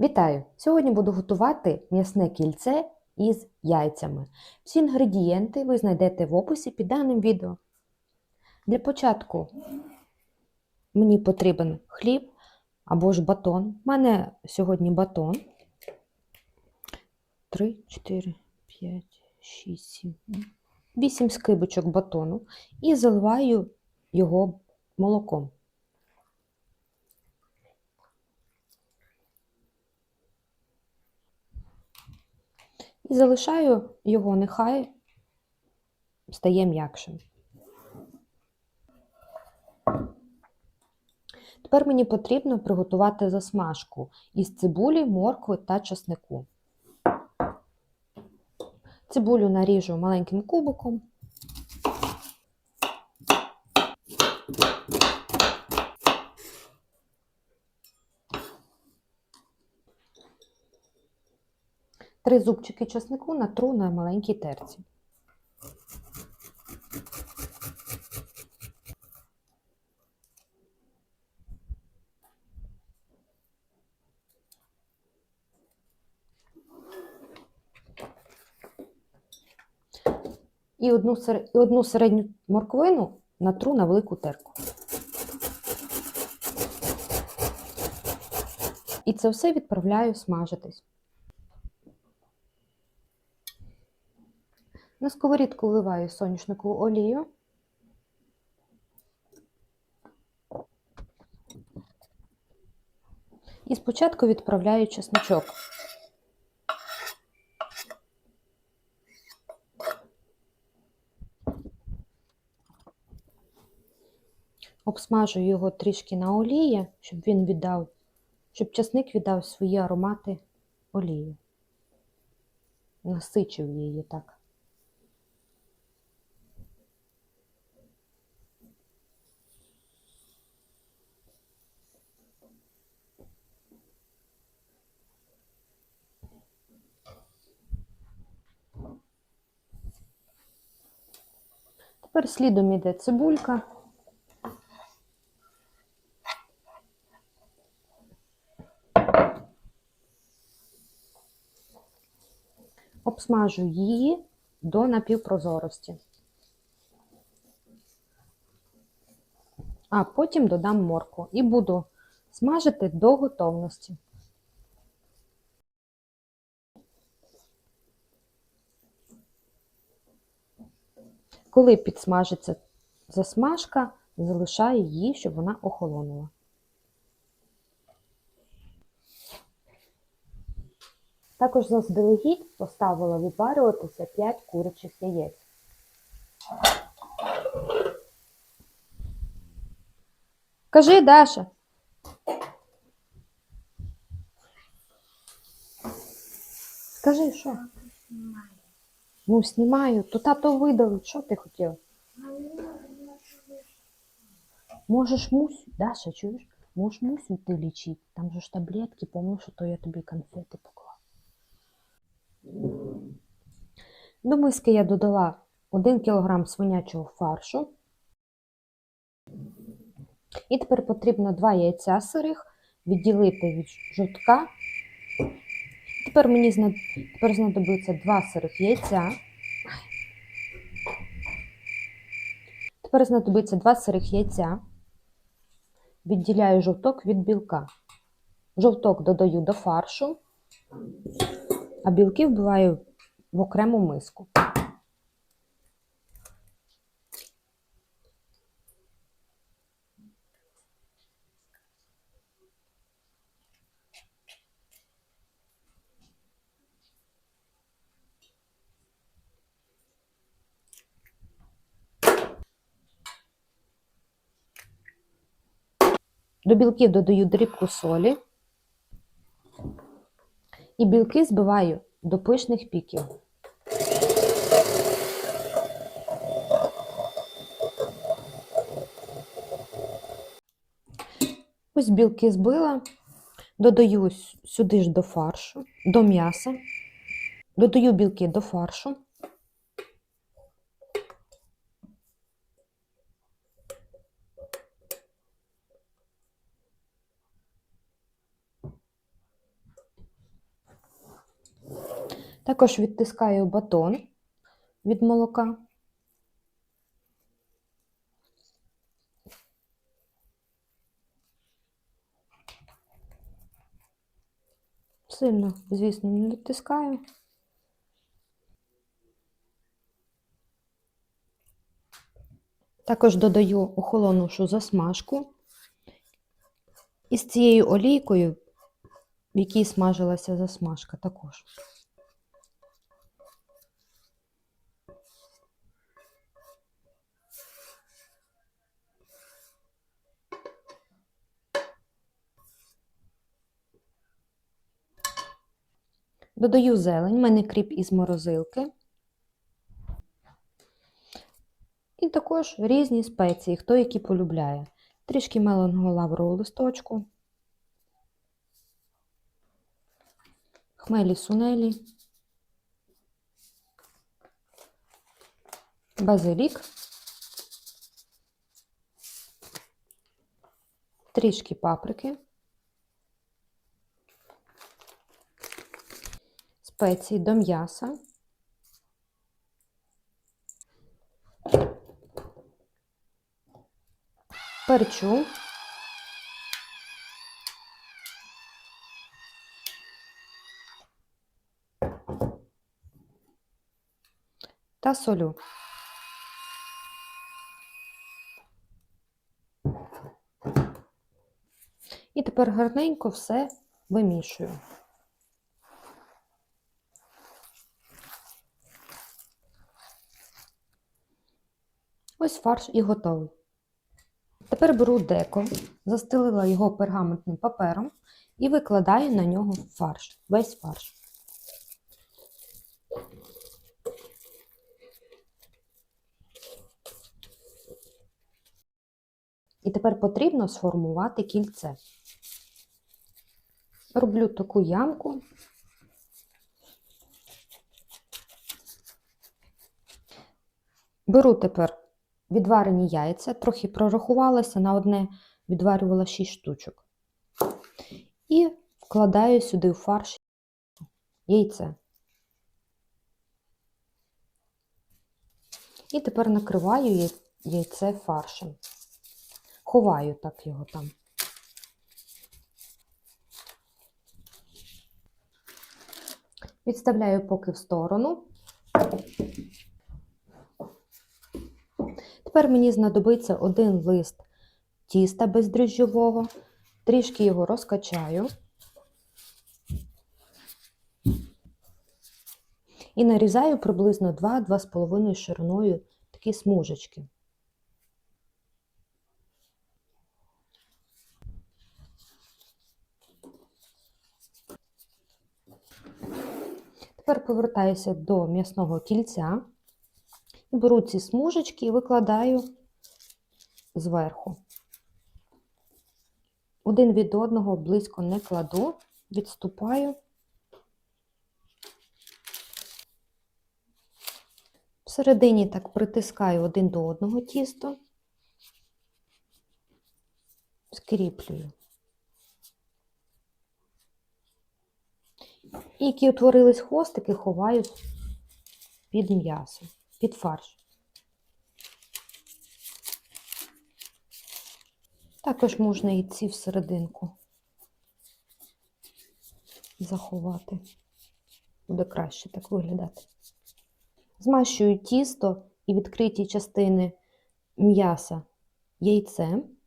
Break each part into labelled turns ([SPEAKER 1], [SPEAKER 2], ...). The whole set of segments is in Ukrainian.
[SPEAKER 1] Вітаю! Сьогодні буду готувати м'ясне кільце із яйцями. Всі інгредієнти ви знайдете в описі під даним відео. Для початку мені потрібен хліб або ж батон. У мене сьогодні батон. 3, 4, 5, 6, 7, 8 скибочок батону і заливаю його молоком. І залишаю його, нехай стає м'якшим. Тепер мені потрібно приготувати засмажку із цибулі, моркви та часнику. Цибулю наріжу маленьким кубиком. Три зубчики часнику натру на маленькій терці. І одну, і одну середню морквину натру на велику терку. І це все відправляю смажитись. На сковорідку вливаю соняшникову олію. І спочатку відправляю чесночок. Обсмажую його трішки на олії, щоб він віддав, щоб часник віддав свої аромати олії. Насичив її так. Тепер слідом іде цибулька. Обсмажу її до напівпрозорості. А потім додам моркву і буду смажити до готовності. Коли підсмажиться засмажка, залишаю її, щоб вона охолонула. Також заздалегідь поставила відварюватися 5 курячих яєць. Кажи, Даша. Скажи, що? Ну, знімаю. То тато видалить. Що ти хотів? Можеш мусю, Даша, чуєш? Можеш мусю ти лічити. Там же ж таблетки, помню, що то я тобі конфети поклала. До миски я додала 1 кг свинячого фаршу. І тепер потрібно 2 яйця сирих відділити від жовтка. Тепер мені знад... тепер знадобиться 2 сирих яйця. Тепер знадобиться 2 сирих яйця. Відділяю жовток від білка. Жовток додаю до фаршу, а білки вбиваю в окрему миску. До білків додаю дрібку солі і білки збиваю до пишних піків. Ось білки збила, додаю сюди ж до фаршу, до м'яса, додаю білки до фаршу. Також відтискаю батон від молока. Сильно, звісно, не відтискаю. Також додаю охолонувшу засмажку із цією олійкою, в якій смажилася засмажка також. Додаю зелень, в мене кріп із морозилки. І також різні спеції, хто які полюбляє. Трішки меленого лаврового листочку, хмелі сунелі, базилік, трішки паприки, спеції до м'яса. перчу. Та солю. І тепер гарненько все вимішую. Ось фарш і готовий. Тепер беру деко, застелила його пергаментним папером і викладаю на нього фарш, весь фарш. І тепер потрібно сформувати кільце. Роблю таку ямку. Беру тепер відварені яйця, трохи прорахувалася, на одне відварювала 6 штучок. І вкладаю сюди в фарш яйце. І тепер накриваю яйце фаршем. Ховаю так його там. Відставляю поки в сторону. Тепер мені знадобиться один лист тіста бездріжджового, трішки його розкачаю і нарізаю приблизно 2-2,5 шириною такі смужечки. Тепер повертаюся до м'ясного кільця. Беру ці смужечки і викладаю зверху. Один від одного близько не кладу, відступаю. Всередині так притискаю один до одного тісто, скріплюю. І які утворились хвостики, ховаю під м'ясо під фарш. Також можна і ці всерединку заховати. Буде краще так виглядати. Змащую тісто і відкриті частини м'яса яйцем.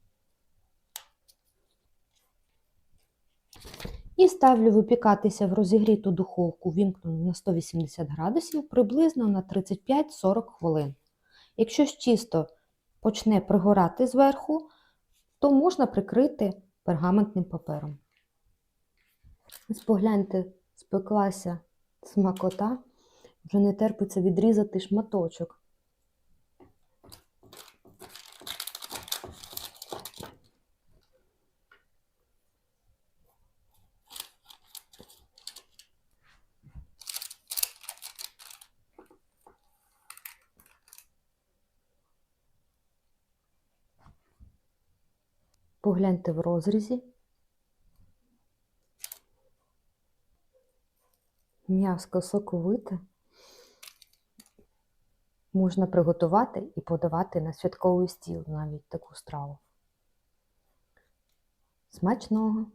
[SPEAKER 1] І ставлю випікатися в розігріту духовку, вімкнену на 180 градусів приблизно на 35-40 хвилин. Якщо ж тісто почне пригорати зверху, то можна прикрити пергаментним папером. Ось погляньте, спеклася смакота, вже не терпиться відрізати шматочок. Погляньте в розрізі. М'яско соковите. Можна приготувати і подавати на святковий стіл навіть таку страву. Смачного!